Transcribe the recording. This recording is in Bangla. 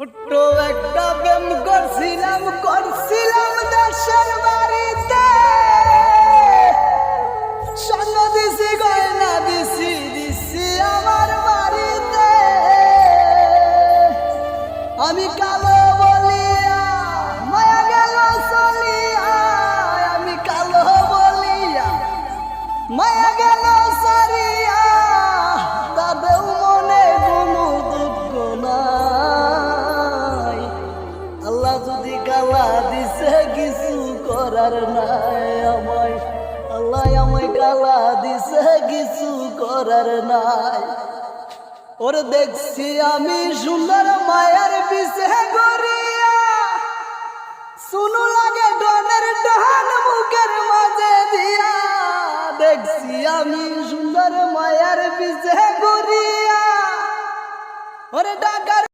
একটা প্রেম করছিলাম করছিলাম দেশের বাড়িতে। সঙ্গ দিছি, গয়না দিছি দিছি আমার বাড়িতে। আমি কালো যদি গালা দিছে, কিছু করার নাই আমায়। আল্লাহ আমায় গালা দিছে, কিছু করার নাই। ওর দেখছি আমি সুন্দর মায়ের পিছে গড়িয়া শুনু লাগে ডনের ডান মুখের মাঝে দিয়া। দেখছি আমি সুন্দর মায়ার পিছে গড়িয়া ওরে ডাকার